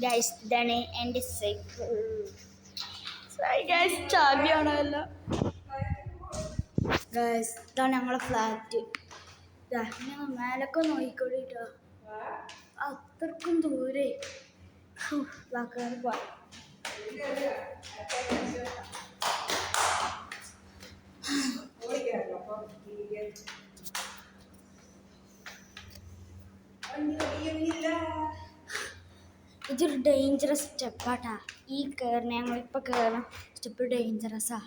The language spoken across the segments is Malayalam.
ഗൈസ് ഇതാണ് എന്റെ സൈക്കിൾ ഗൈസ് ചാവിയാണല്ലോ ഗൈസ് ഇതാണ് ഞങ്ങളെ ഫ്ലാറ്റ് ഞങ്ങൾ മേലൊക്കെ നോക്കിക്കൊള്ളിട്ടോ അത്രക്കും ദൂരെ. വാക്കാറ് പോയി. ഇതൊരു ഡേഞ്ചറസ് സ്റ്റെപ്പാട്ടാ ഈ കയറിന് ഞങ്ങളിപ്പോൾ കയറണം സ്റ്റെപ്പ് ഡേഞ്ചറസാ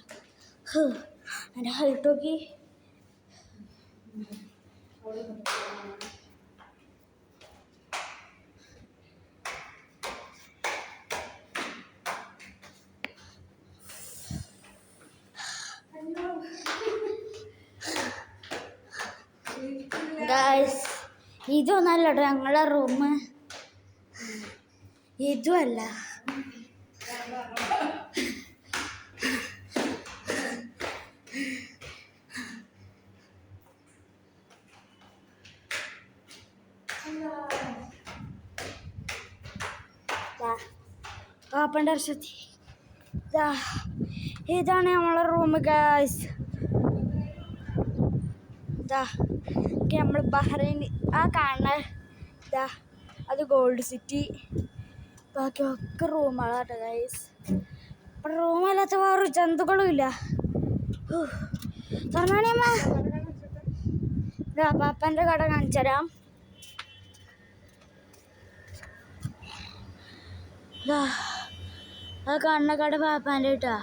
എന്റെ ഹൈറ്റ് നോക്കി. ഗായ്സ് ഇതൊന്നല്ല ഞങ്ങളുടെ ഞങ്ങളെ ഇതുമല്ല. ഇതാണ് നമ്മളെ റൂം ഗായ്സ് നമ്മൾ ബഹ്റൈൻ ആ ഇതാ അത് ഗോൾഡ് സിറ്റി ബാക്കി ഒക്കെ റൂമുകളാട്ടോ ഗൈസ് ഇവിടെ റൂമല്ലാത്ത വേറൊരു ജന്തുക്കളും ഇല്ല. തുറന്നാണിയമ്മ. കട കാണിച്ചു തരാം. ഇതാ ആ കാണുന്ന കട പാപ്പാന്റെ കേട്ടാ.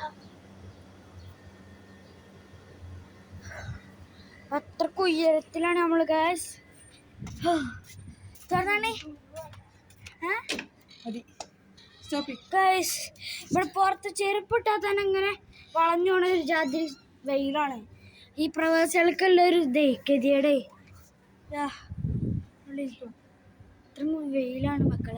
അത്രയ്ക്ക് ഉയരത്തിലാണ് നമ്മൾ ഗ്യാസ് തുറന്നാണേ. മതി. ഇവിടെ പുറത്ത് ചെരുപ്പിട്ടാൽ തന്നെ ഇങ്ങനെ വളഞ്ഞു പോണ ഒരു ജാതി വെയിലാണ്. ഈ പ്രവാസികൾക്കുള്ള ഒരു ഇതേ ഗതിയുടെ വെയിലാണ് മക്കളെ.